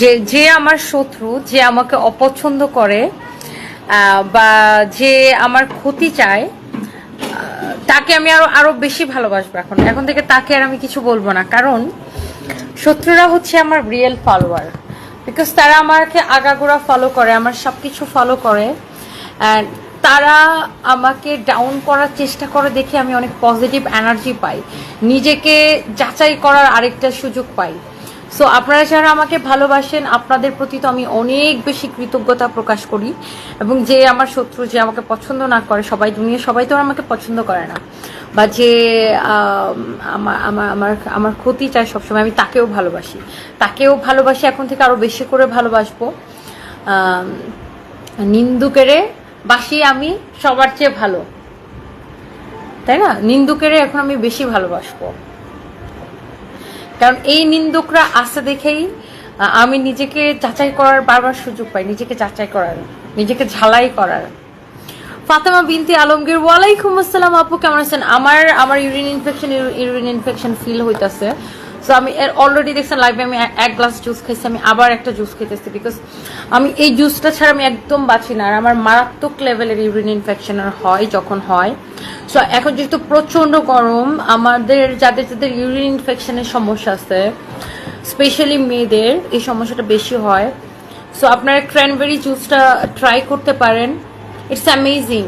যে যে আমার শত্রু, যে আমাকে অপছন্দ করে বা যে আমার ক্ষতি চায় তাকে আমি আরও আরও বেশি ভালোবাসবো এখন। এখন থেকে তাকে আর আমি কিছু বলব না। কারণ শত্রুরা হচ্ছে আমার রিয়েল ফলোয়ার বিকজ তারা আমাকে আগাগোড়া ফলো করে, আমার সব কিছু ফলো করে। অ্যান্ড তারা আমাকে ডাউন করার চেষ্টা করে দেখে আমি অনেক পজিটিভ এনার্জি পাই। নিজেকে যাচাই করার আরেকটা সুযোগ পাই। সো আপনারা যারা আমাকে ভালোবাসেন, আপনাদের প্রতি তো আমি অনেক বেশি কৃতজ্ঞতা প্রকাশ করি এবং যে আমার শত্রু যে আমাকে পছন্দ না করে, সবাই দুনিয়া সবাই তো আমাকে পছন্দ করে না। বা যে আমার আমার আমার ক্ষতি চায় সবসময়, আমি তাকেও ভালোবাসি। তাকেও ভালোবাসি, এখন থেকে আরও বেশি করে ভালোবাসবো। নিন্দুকেরে বাসি আমি সবার চেয়ে ভালো। তাই না? নিন্দুকেরে এখন আমি বেশি ভালোবাসবো। কারণ এই নিন্দুকরা আসতে দেখেই আমি নিজেকে যাচাই করার বারবার সুযোগ পাই, নিজেকে যাচাই করার, নিজেকে ঝালাই করার। ফাতেমা বিনতি আলমগীর, ওয়ালাইকুম আসসালাম আপু, কেমন আছেন? আমার আমার urine infection urine infection feel হইতাছে। সো আমি এর অলরেডি দেখছেন লাইভে আমি এক- গ্লাস জুস খাইছি, আমি আবার একটা জুস খেতেছি বিকজ আমি এই জুসটা ছাড়া আমি একদম বাঁচি না। আর আমার মারাত্মক লেভেলের ইউরিন ইনফেকশন হয়, যখন হয় সো এখন যেহেতু প্রচণ্ড গরম, আমাদের যাদের যাদের ইউরিন ইনফেকশনের সমস্যা আছে স্পেশালি মেয়েদের এই সমস্যাটা বেশি হয়। সো আপনারা ক্র্যানবেরি জুসটা ট্রাই করতে পারেন। It's amazing